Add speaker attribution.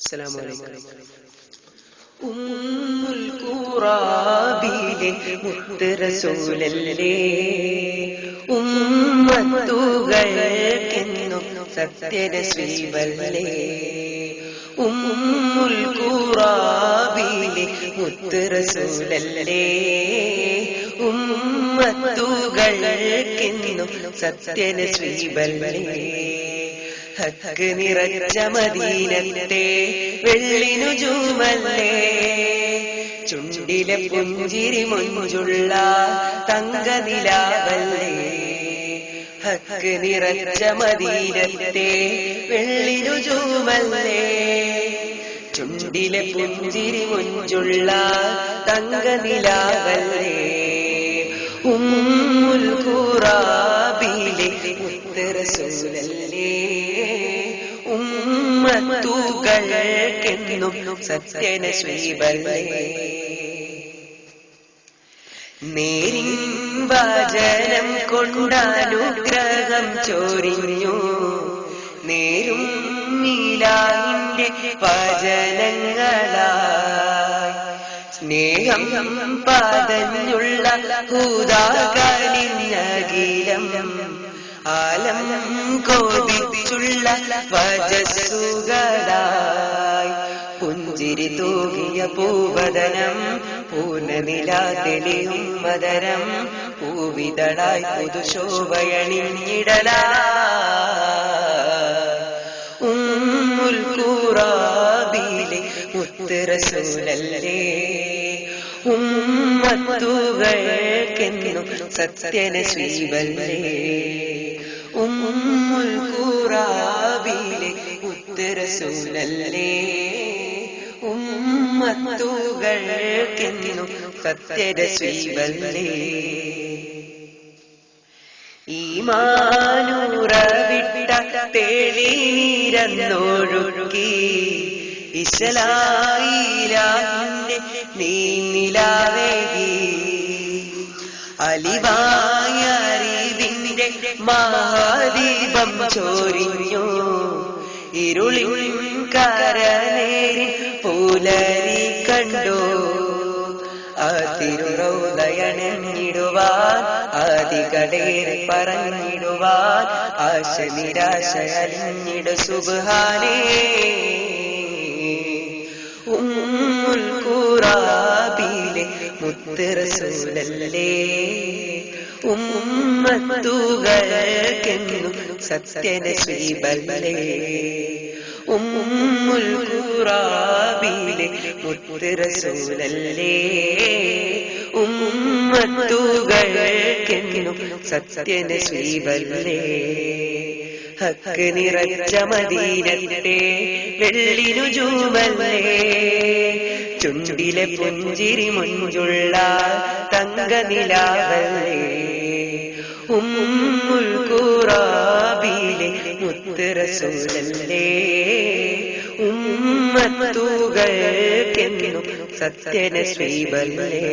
Speaker 1: അസ്സലാമു അലൈക്കും ഉമ്മുൽ ഖുറാബിലെ മുത്ത് റസൂലല്ലേ ഉമ്മത്തുകൾക്കെന്നും സത്യരശ്രീവല്ലേ ഉമ്മുൽ ഖുറാബിലെ മുത്ത് റസൂലല്ലേ ഉമ്മത്തുകൾക്കെന്നും സത്യരശ്രീവല്ലേ ഹക്ക് നിറച്ച മദീനത്തെ വെള്ളിനു ജൂമല്ലേ ചുണ്ടിലെ പുഞ്ചിരി മുഞ്ചുള്ള തങ്കനിലാവല്ലേ. ഹക്ക് നിറച്ച മദീനത്തെ വെള്ളിനു ജൂമല്ലേ ചുണ്ടിലെ പുഞ്ചിരി മുഞ്ചുള്ള തങ്ക നിലാവല്ലേ ഉമ്മുൽ കൂറാബിലെ മുത്തറസൂലല്ലേ ഉമ്മത്തുകൾക്കെന്നും സത്യന ശ്രീബല്ലേ നേരിൻ വചനം കൊണ്ടാനുഗ്രഹം ചോരിഞ്ഞു നേരും നീലാവിന്റെ വചനങ്ങളായി സ്നേഹം പതഞ്ഞുള്ള ഭൂതാകലിനകിലം ആലം കോപിച്ചുള്ള വജസ്സുകളായി പുഞ്ചിരി തൂകിയ പൂവദനം പൂർണനില തെളിയും മദരം പൂവിതളായി പുതുശോഭയണിഞ്ഞിടലാ ഉമ്മുൽ ഖുറാബിലെ മുത്തറസൂലല്ലേ ഉമ്മത്തുകൾക്കെന്നും സത്യന ശ്രീവല്ലേ മുത്തറസൂലല്ലേ ഉമ്മത്തുകൾക്കെന്നും സത്യന ശ്രീവല്ലേ ഈമാനൂറവിട്ട തെളിനീരന്നൊഴുകി ഇശലായിലാന്റെ നീനിലാവേകി. അലിവായ അറിവിന്റെ മഹാദീപം ചോരിഞ്ഞു. ഇരുളിൻ കരനേരി പുലരി കണ്ടു. അതിരുറൗദയണിടുവാൻ അതികടേ പറഞ്ഞിടുവാൻ ആശ നിരാശ അലിഞ്ഞിട സുബാനേ ഉമ്മുൽ ഖുറാബിലെ മുത്തറസൂലല്ലേ? ഉമ്മത്തുകൾക്കെന്നും സത്യന ശ്രീബല്ലേ ഉമ്മുൽ ഖുറാബിലെ മുത്തറസൂലല്ലേ? ഉമ്മത്തുകൾക്കെന്നും സത്യന ശ്രീബല്ലേ ഹക്ക് നിറച്ച മദീനത്തെ വെള്ളിനു ജൂമല്ലേ ചുണ്ടിലെ പുഞ്ചിരി മുഞ്ചുള്ള തങ്കനിലാവല്ലേ ഉമ്മുൽ ഖുറാബിലെ മുത്തരസൂലല്ലേ ഉമ്മത്തുകൾക്കെന്നും സത്യന ശ്രീബല്ലേ